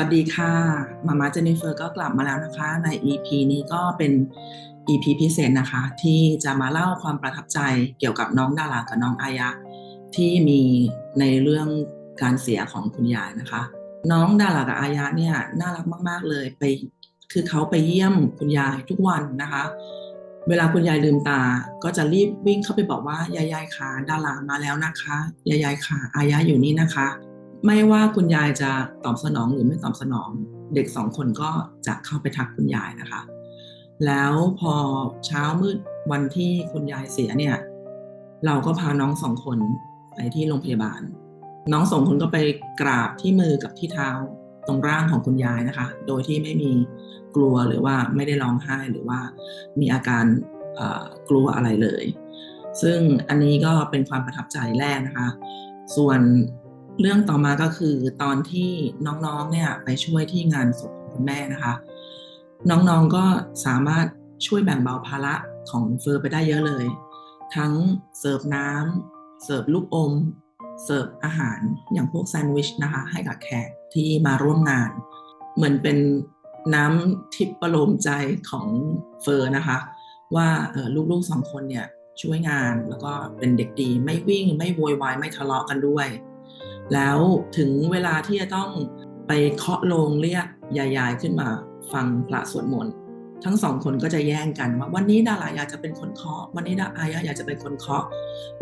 สวัสดีค่ะมาม่าเจนนิเฟอร์ก็กลับมาแล้วนะคะ ใน EP นี้ก็เป็น EP พิเศษนะคะ ที่จะมาเล่าความประทับใจเกี่ยวกับน้องดารากับน้องอายะ ที่มีในเรื่องการเสียของคุณยายนะคะ น้องดารากับอายะเนี่ยน่ารักมาก ๆ เลยไปคือเขาไปเยี่ยมคุณยายทุกวันนะคะ เวลาคุณยายลืมตา ก็จะรีบวิ่งเข้าไปบอกว่ายายยายขาดารามาแล้วนะคะยายยายขาอายะอยู่นี่นะคะ ไม่ว่าคุณยายจะตอบสนองหรือไม่ตอบสนอง เด็กสองคนก็จะเข้าไปทักคุณยายนะคะ แล้วพอเช้ามืดวันที่คุณยายเสียเนี่ย เราก็พาน้องสองคนไปที่โรงพยาบาล น้องสองคนก็ไปกราบที่มือกับที่เท้าตรงร่างของคุณยายนะคะ โดยที่ไม่มีกลัวหรือว่าไม่ได้ร้องไห้หรือว่ามีอาการกลัวอะไรเลย ซึ่งอันนี้ก็เป็นความประทับใจแรกนะคะ ส่วน เรื่องต่อมาก็คือตอนที่น้องๆเนี่ยไปช่วยที่งานศพของคุณแม่นะคะ น้องๆก็สามารถช่วยแบ่งเบาภาระของเฟอร์ไปได้เยอะเลย ทั้งเสิร์ฟน้ำเสิร์ฟลูกอม เสิร์ฟอาหารอย่างพวกแซนด์วิชนะคะ ให้กับแขกที่มาร่วมงาน เหมือนเป็นน้ำทิพย์ประโลมใจของเฟอร์นะคะ ว่าลูกๆสองคนเนี่ยช่วยงานแล้วก็เป็นเด็กดีไม่วิ่งไม่โวยวายไม่ทะเลาะกันด้วย แล้วถึงเวลาที่จะต้องไปเคาะโลงเรียกยายๆขึ้นมาฟังพระสวดมนต์ทั้งสองคนก็จะแย่งกันว่าวันนี้ดารายาจะเป็นคนเคาะ วันนี้ดาอายาอยากจะเป็นคนเคาะ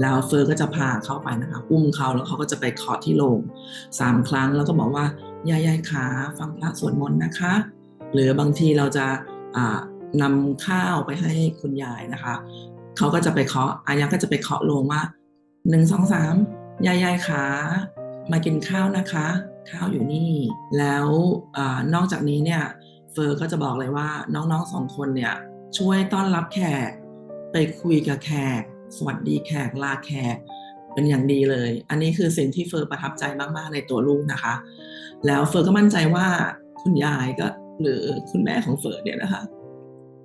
แล้วเฟอร์ก็จะพาเข้าไปนะคะอุ้มเขาแล้วเขาก็จะไปเคาะที่โลงสามครั้งแล้วก็บอกว่ายายายขาฟังพระสวดมนต์นะคะ หรือบางทีเราจะนำข้าวไปให้คุณยายนะคะเขาก็จะไปเคาะอายาก็จะไปเคาะโลงว่าหนึ่งสองสามยายยายขา มากินข้าวนะคะ ข้าวอยู่นี่ แล้วอนอกจากนี้เนี่ยเฟอร์ก็จะบอกเลยว่าน้องๆสองคนเนี่ยช่วยต้อนรับแขก ไปคุยกับแขก สวัสดีแขกลาแขกเป็นอย่างดีเลย อันนี้คือสิ่งที่เฟอร์ประทับใจมากๆในตัวลูกนะคะ แล้วเฟอร์ก็มั่นใจว่าคุณยายก็หรือคุณแม่ของเฟอร์เนี่ยนะคะ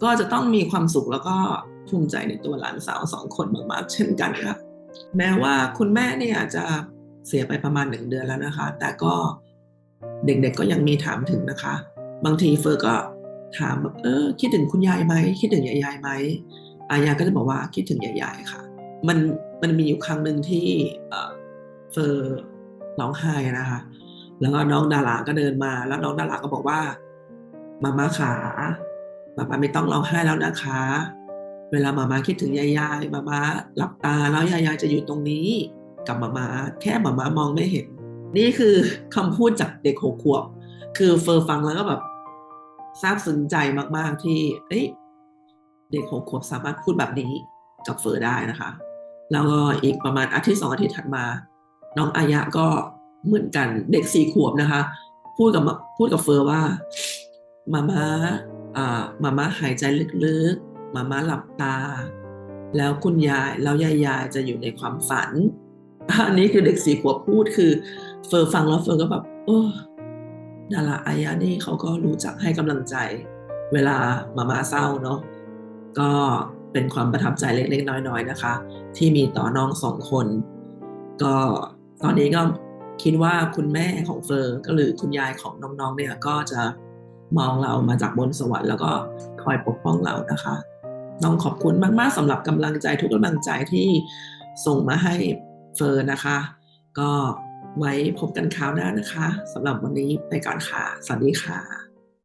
ก็จะต้องมีความสุขแล้วก็ภูมิใจในตัวหลานสาวสองคนมากๆเช่นกันค่ะแม้ว่าคุณแม่เนี่ยจะ เสียไปประมาณหนึ่งเดือนแล้วนะคะ แต่ก็เด็กๆก็ยังมีถามถึงนะคะ บางทีเฟอร์ก็ถามแบบเออคิดถึงคุณยายไหมคิดถึงยายยายไหมอายาก็จะบอกว่าคิดถึงยายยายค่ะ มันมันมีอยู่ครั้งหนึ่งที่เฟอร์ร้องไห้นะคะ แล้วก็น้องดาราก็เดินมา แล้วน้องดาราก็บอกว่ามาม่าขามาม่าไม่ต้องร้องไห้แล้วนะคะ เวลามาม่าคิดถึงยายยายมาม่าหลับตาแล้วยายยายจะอยู่ตรงนี้ กับมาม่าแค่มาม่ามองไม่เห็น นี่คือคำพูดจากเด็กหกขวบ คือเฟอร์ฟังแล้วก็แบบซาบซึ้งใจมาก ๆ ที่เอ้ยเด็กหกขวบสามารถพูดแบบนี้กับเฟอร์ได้นะคะ แล้วก็อีกประมาณอาทิตย์สองอาทิตย์ถัดมา น้องอายะก็เหมือนกันเด็กสี่ขวบนะคะ พูดกับพูดกับเฟอร์ว่ามาม่าอ่ามาม่าหายใจลึกๆมาม่าหลับตา แล้วคุณยายแล้วยายยายจะอยู่ในความฝัน อันนี้คือเด็กสี่ขวบพูดคือ เฟอร์ฟังแล้วเฟอร์ก็แบบโอ้ดาราอายะนี่เขาก็รู้จักให้กำลังใจ เวลามามาเศร้าเนาะก็เป็นความประทับใจเล็กๆน้อยๆนะคะ ที่มีต่อน้องสองคน ก็ตอนนี้ก็คิดว่าคุณแม่ของเฟอร์ก็หรือคุณยายของน้องๆเนี่ยก็จะมองเรามาจากบนสวรรค์แล้วก็คอยปกป้องเรานะคะ ต้องขอบคุณมากๆสำหรับกำลังใจทุกกำลังใจที่ส่งมาให้ เฟอร์นะคะ ก็ไว้พบกันคราวหน้านะคะสำหรับวันนี้ไปก่อนค่ะ สวัสดีค่ะ